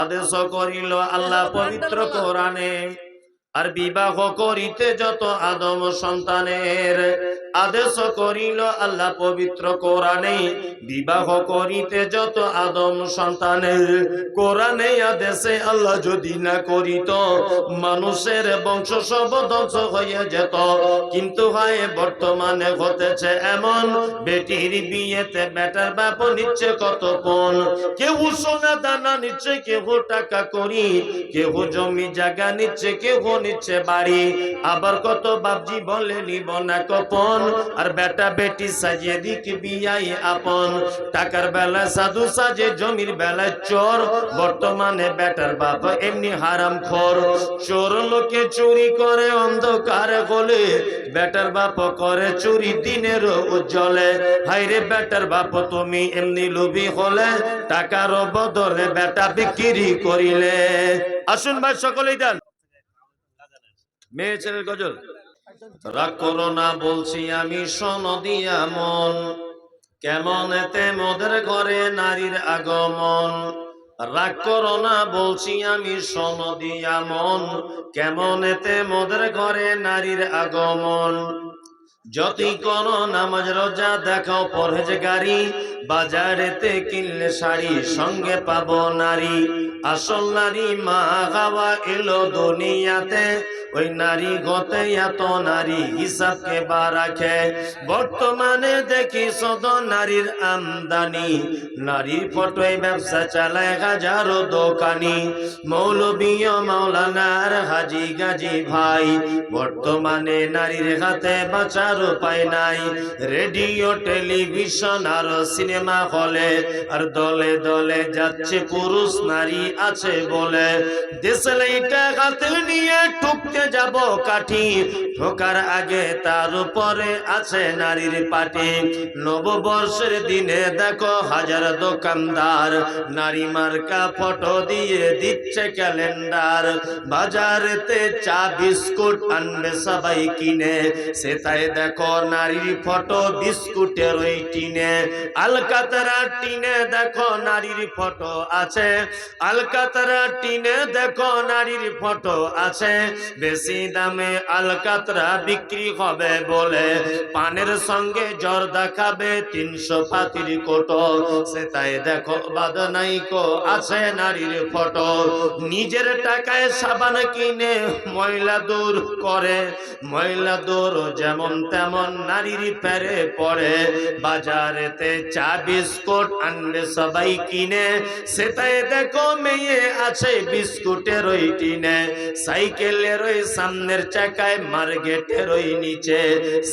আদেশ করিল আল্লাহ পবিত্র কোরআনে। আর বিবাহ করিতে যত আদম সন্তানের আদেশ করিল, আল্লাহ পবিত্র কোরআনে বিবাহ করিতে যত আদম সন্তানের কোরআনে আদেশে আল্লাহ যদি না করিত, মানুষের বংশ সব ধ্বংস হয়ে যেত। কিন্তু হয়, বর্তমানে হতেছে এমন, বেটির বিয়েতে বেটার বাপ নিচ্ছে কত পণ। কেউ সোনা দানা নিচ্ছে কেউ টাকা করি কেউ জমি জায়গা নিচ্ছে কেউ নিচ্ছে বাড়ি। আবার কত বাপজি বলে, নিব না কপন। আর বেটা বেটি সাজিয়ে দিক বিয়াই আপন। টাকার বেলা সাধু সাজে, জমির বেলা চোর। বর্তমানে বেটার বাপ এমনি হারাম খোর। চোর লোকে চুরি করে অন্ধকার গলে বেটার বাপ করে চুরি দিনের উজ্জ্বলে। হাইরে বেটার বাপ, তুমি এমনি লোভী হলে, টাকার বদলে বেটা বিক্রি করিলে। আসুন ভাই, সকলেই দেন। মেয়ে ছেলের গজল। রাগ করো না বলছি আমি সনদিয়া মন। কেমন এতে মোদের ঘরে নারীর আগমন। রাগ করো না বলছি আমি সনদিয়া মন। কেমন এতে মোদের ঘরে নারীর আগমন। যতই কোন নামাজ রোজা দেখাও পরহেজ গাড়ি বাজারেতে কিনলে শাড়ি, সঙ্গে পাব নারী। আসল নারী মা গাওয়া এলো দুনিয়াতে। ওই নারী গতে এত নারী হিসাবকে বা রাখে। বর্তমানে দেখি সদ নারীর আমদানি। নারীর ফটোয় ব্যবসা চালায় হাজারো দোকানি। মৌলবীয় মাওলানার হাজি গাজি ভাই। বর্তমানে নারীর হাতে বাঁচার উপায় নাই। রেডিও, টেলিভিশন আর সিনেমা হলে আর দলে দলে যাচ্ছে পুরুষ নারী আছে বলে। দেশের এইটা হাতে নিয়ে টুকতে যাব কাঠি ঢোকার আগে তার উপরে আছে নারীর পাটি। নববর্ষের দিনে দেখো হাজার দোকানদার, নারী মার্কা ফটো দিয়ে দিচ্ছে ক্যালেন্ডার। বাজারেতে চা, বিস্কুট আনবে সবাই কিনে, সেটাই দেখো নারীর ফটো বিস্কুটের ওই টিনে। আলকাতরা টিনে দেখো নারীর ফটো আছে। আলকাতরা টিনে দেখো নারীর ফটো আছে। বেশি দামে আলকাতরা বিক্রি হবে বলে পানের সঙ্গে জ্বর দেখাবে তিনশো পাতির কোটো। সেটাই দেখো বাদ নাইকো আছে নারীর ফটো। নিজের টাকায় সাবান কিনে ময়লা দূর করে। ময়লা দূর যেমন তেমন নারীর প্যারে পড়ে। বাজারেতে চা বিস্কুট আনবে সবাই কিনে সেটাই দেখো মেয়ে আছে বিস্কুটের ওই টিনে, সাইকেলের ওই সামনের চাকায় মার্গেটের ওই নিচে,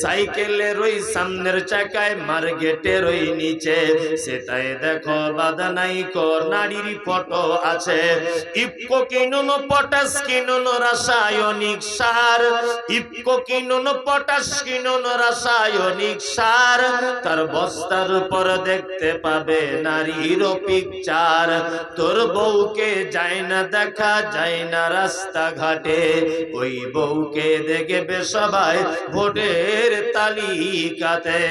সাইকেলের ওই সামনের চাকায় মার্গেটের ওই নিচে। সেটাই দেখো বাধা নাই কর, নারীর ফটো আছে। ইফকো কিনুন পটাশ, কিনুন রাসায়নিক সার। ইফকো কিনুন পটাশ, কিনুন রাসায়নিক সার। তার বস্তার উপর দেখতে পাবে নারীর পিকচার তোর বউকে যায় না দেখা যায় না রাস্তাঘাটে ওই বউকে দেখবে সবাই ভোটের তালিকাতে।